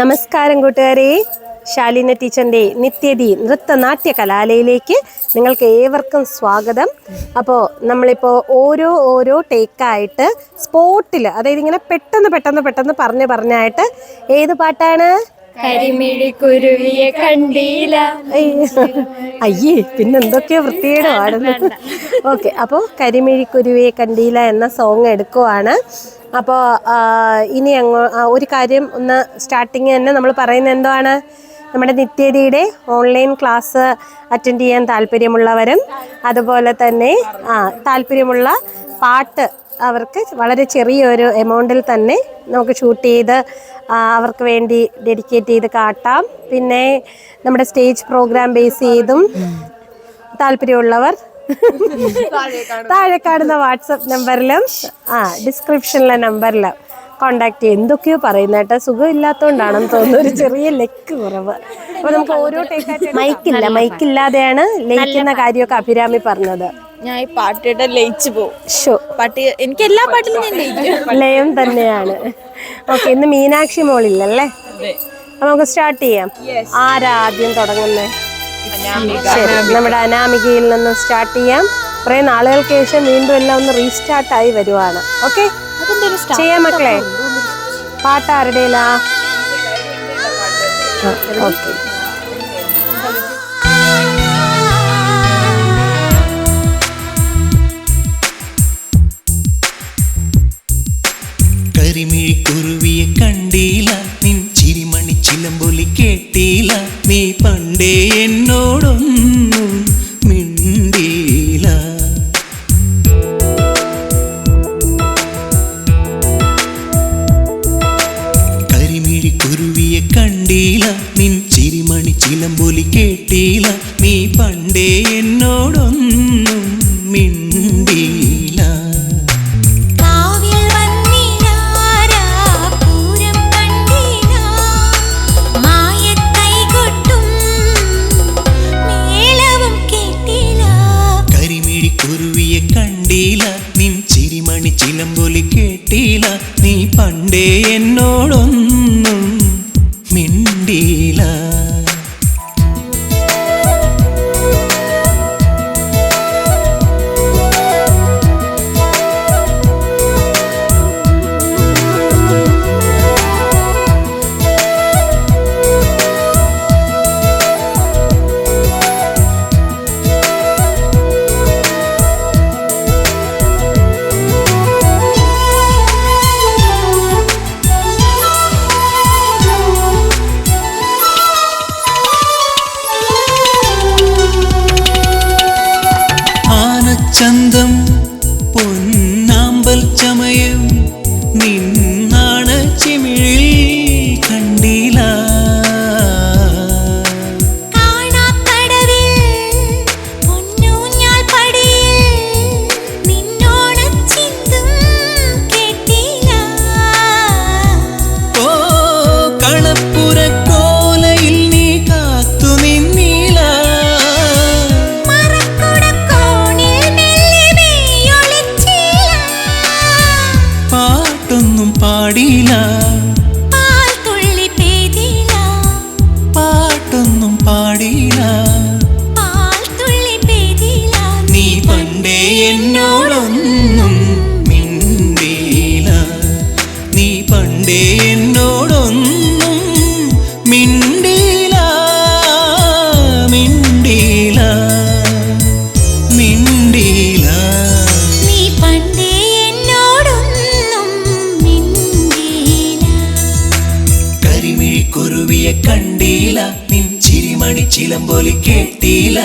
നമസ്കാരം കൂട്ടുകാരെ. ശാലിന ടീച്ചറിന്റെ നിത്യതി നൃത്തനാട്യ കലാലയിലേക്ക് നിങ്ങൾക്ക് ഏവർക്കും സ്വാഗതം. അപ്പോൾ നമ്മളിപ്പോൾ ഓരോ ഓരോ ടേക്കായിട്ട് സ്പോട്ടിൽ അതായത് ഇങ്ങനെ പെട്ടെന്ന് പെട്ടെന്ന് പെട്ടെന്ന് പറഞ്ഞ് പറഞ്ഞായിട്ട് ഏത് പാട്ടാണ്? കരിമിഴി കുരുവിയെ കണ്ടീല അയ്യേ പിന്നെ എന്തൊക്കെയോ വൃത്തിയുടെ പാടുന്നു ഓക്കെ അപ്പോൾ കരിമിഴിക്കുരുവിയെ കണ്ടീല എന്ന സോങ് എടുക്കുവാണ്. അപ്പോൾ ഇനി അങ്ങോ ഒരു കാര്യം ഒന്ന് സ്റ്റാർട്ടിങ് തന്നെ നമ്മൾ പറയുന്നത് എന്താണ് നമ്മുടെ നിത്യതയുടെ ഓൺലൈൻ ക്ലാസ് അറ്റൻഡ് ചെയ്യാൻ താല്പര്യമുള്ളവരും അതുപോലെ തന്നെ ആ താല്പര്യമുള്ള പാട്ട് അവർക്ക് വളരെ ചെറിയൊരു എമൗണ്ടിൽ തന്നെ നമുക്ക് ഷൂട്ട് ചെയ്ത് അവർക്ക് വേണ്ടി ഡെഡിക്കേറ്റ് ചെയ്ത് കാട്ടാം. പിന്നെ നമ്മുടെ സ്റ്റേജ് പ്രോഗ്രാം ബേസ് ചെയ്തും താല്പര്യമുള്ളവർ താഴെ കാണുന്ന വാട്സപ്പ് നമ്പറിലും ആ ഡിസ്ക്രിപ്ഷനിലെ നമ്പറിലും കോണ്ടാക്ട് ചെയ്യും. എന്തൊക്കെയോ പറയുന്ന കേട്ടോ. സുഖമില്ലാത്തതുകൊണ്ടാണെന്ന് തോന്നുന്നു. ഒരു ചെറിയ ലെക്ക് കുറവ്. അപ്പൊ നമുക്ക് ഓരോ മൈക്കില്ല മൈക്കില്ലാതെയാണ് ലയിക്കുന്ന കാര്യമൊക്കെ അഭിരാമി പറഞ്ഞത്. ഞാൻ ഈ പാട്ടിട്ട് ലയിച്ചു പോകും. ഷോ പാട്ട് എനിക്ക് എല്ലാ പാട്ടിലും ഞാൻ ലയം തന്നെയാണ്. ഓക്കെ ഇന്ന് മീനാക്ഷി മോളില്ലല്ലേ നമുക്ക് സ്റ്റാർട്ട് ചെയ്യാം. ആരാ ആദ്യം തുടങ്ങുന്നേ? ശരി നമ്മുടെ അനാമികയിൽ നിന്ന് സ്റ്റാർട്ട് ചെയ്യാം. കുറേ നാളുകൾക്ക് ശേഷം വീണ്ടും എല്ലാം ഒന്ന് റീസ്റ്റാർട്ട് ആയി വരുവാണ്. ഓക്കെ ചെയ്യാം മക്കളെ. പാട്ട് ആരുടെയിലാ ഓക്കെ ചിലമ്പൊലി കേട്ടീല നീ പണ്ടേ എന്നോടൊന്നും മിണ്ടീല കരിമിഴിക്കുരുവിയെ കണ്ടീല നിൻ ചിരിമണി ചിലമ്പൊലി കേട്ടീല നീ പണ്ടേ എന്നോടൊന്നും മിണ്ടീല escuchando പാട്ടൊന്നും പാടില്ല. നീ പണ്ടേ എന്നോടൊന്നും ചിരിമണി ചിലമ്പൊലി കേട്ടീല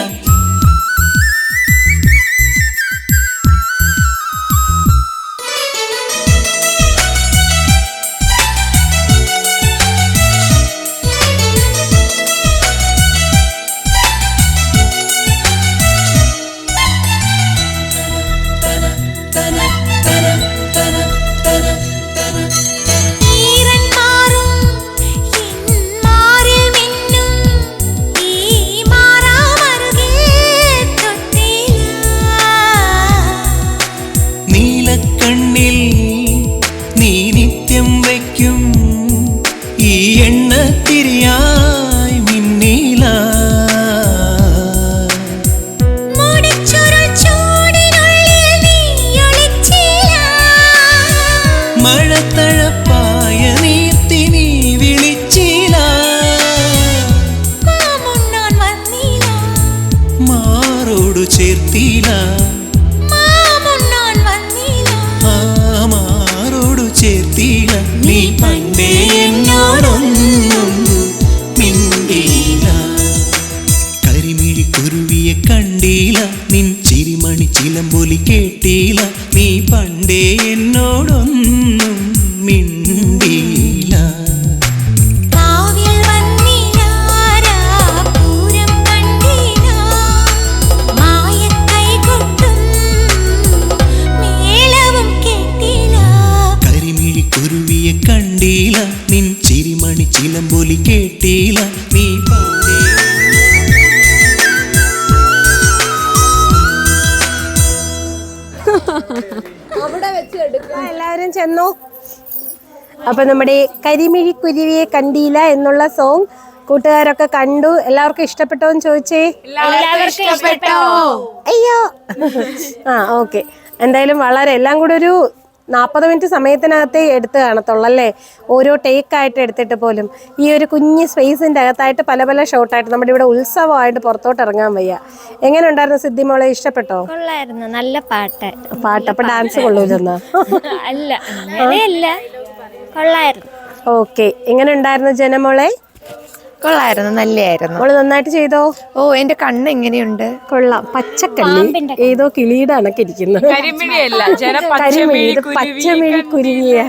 മാറോടു ചേർത്തില്ല മാമാരോടു ചേർത്തില്ല നീ പണ്ടേ എന്നോടൊന്നും മിണ്ടീല. കരിമിഴി കുരുവിയെ കണ്ടീല. നിൻ ചിരിമണി ചിലമ്പൊലി കേട്ടീല. നീ പണ്ടേ എന്നോടൊന്നും മിണ്ടീല എല്ലാവരും ചെന്നു. അപ്പം നമ്മുടെ കരിമിഴി കുരുവിയെ കണ്ടില്ല എന്നുള്ള സോങ് കൂട്ടുകാരൊക്കെ കണ്ടു. എല്ലാവർക്കും ഇഷ്ടപ്പെട്ടോ എന്ന് ചോദിച്ചേ? എല്ലാവർക്കും ഇഷ്ടപ്പെട്ടോ? അയ്യോ. ആ ഓക്കെ എന്തായാലും വളരെ എല്ലാം കൂടെ ഒരു നാൽപ്പത് മിനിറ്റ് സമയത്തിനകത്ത് എടുത്ത് കാണത്തുള്ളൂ അല്ലേ? ഓരോ ടേക്ക് ആയിട്ട് എടുത്തിട്ട് പോലും. ഈ ഒരു കുഞ്ഞ് സ്പേസിന്റെ അകത്തായിട്ട് പല പല ഷോട്ടായിട്ട് നമ്മുടെ ഇവിടെ ഉത്സവമായിട്ട് പുറത്തോട്ട് ഇറങ്ങാൻ വയ്യ. എങ്ങനെ ഉണ്ടായിരുന്നു സിദ്ധി മോളെ? ഇഷ്ടപ്പെട്ടോ? കൊള്ളായിരുന്നു. നല്ല പാട്ട്. പാട്ട്. അപ്പൊ ഡാൻസ് കൊള്ളൂലെന്നാ? അല്ല കൊള്ളായിരുന്നു. ഓക്കെ എങ്ങനെ ഉണ്ടായിരുന്നു ജനമോളെ കൊള്ളായിരുന്നു നല്ലായിരുന്നു അവൾ നന്നായിട്ട് ചെയ്തോ? ഓ എന്റെ കണ്ണ് എങ്ങനെയുണ്ട് കൊള്ളാം. പച്ചക്കള്ളി ഏതോ കിളിയുടെ ഇരിക്കുന്നത്. കരിമിഴി ഇത് പച്ചമിഴി കുരുങ്ങിയ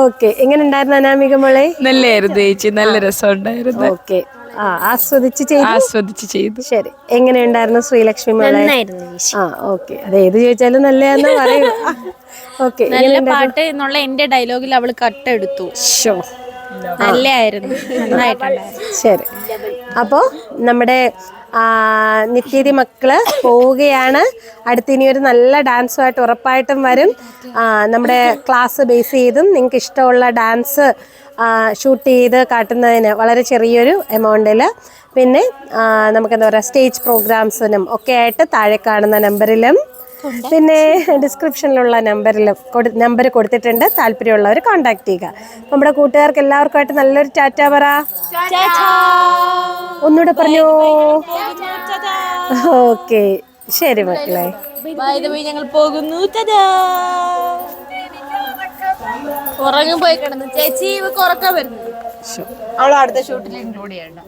ഓക്കെ എങ്ങനെ ഉണ്ടായിരുന്നു അനാമിക മോളെ? നല്ലായിരുന്നു ചേച്ചി നല്ല രസമുണ്ടായിരുന്നു. ഓക്കെ. ആ ആസ്വദിച്ച് ചെയ്തു? ആസ്വദിച്ച് ചെയ്തു. ശരി. എങ്ങനെ ഉണ്ടായിരുന്നു ശ്രീലക്ഷ്മി മോളെ? നന്നായിരുന്നു ആ ഓക്കെ. അത് ഏത് ചോദിച്ചാലും നല്ലതാന്ന് പറയൂ. ഓക്കെ നല്ല പാട്ട് എന്നുള്ള എന്റെ ഡയലോഗിൽ അവൾ കട്ടെടുത്തു. ഷോ നന്നായിട്ടുണ്ടായിരുന്നു ശരി. അപ്പോ നമ്മുടെ നിത്യതി മക്കൾ പോവുകയാണ്. അടുത്ത് ഇനി ഒരു നല്ല ഡാൻസുമായിട്ട് ഉറപ്പായിട്ടും വരും. നമ്മുടെ ക്ലാസ് ബേസ് ചെയ്തും നിങ്ങൾക്ക് ഇഷ്ടമുള്ള ഡാൻസ് ഷൂട്ട് ചെയ്ത് കാട്ടുന്നതിന് വളരെ ചെറിയൊരു എമൗണ്ടിൽ പിന്നെ നമുക്കെന്താ പറയുക സ്റ്റേജ് പ്രോഗ്രാംസിനും ഒക്കെ ആയിട്ട് താഴെ കാണുന്ന നമ്പറിലും പിന്നെ ഡിസ്ക്രിപ്ഷനിലുള്ള നമ്പറിൽ നമ്പർ കൊടുത്തിട്ടുണ്ട്. താല്പര്യമുള്ളവർ കോൺടാക്ട് ചെയ്യുക. നമ്മുടെ കൂട്ടുകാർക്ക് എല്ലാവർക്കുമായിട്ട് നല്ലൊരു ടാറ്റ പറ. ഒന്നുകൂടെ പറഞ്ഞു? ഓക്കെ. ശരി മക്കളെ. ഞങ്ങൾ പോകുന്നു. ഉറങ്ങി പോയി കിടന്നു. ചേച്ചി ഉറക്കാൻ വരുന്നു. അടുത്ത ഷൂട്ടിൽ ഇൻക്ലൂഡ് ചെയ്യണ്ട.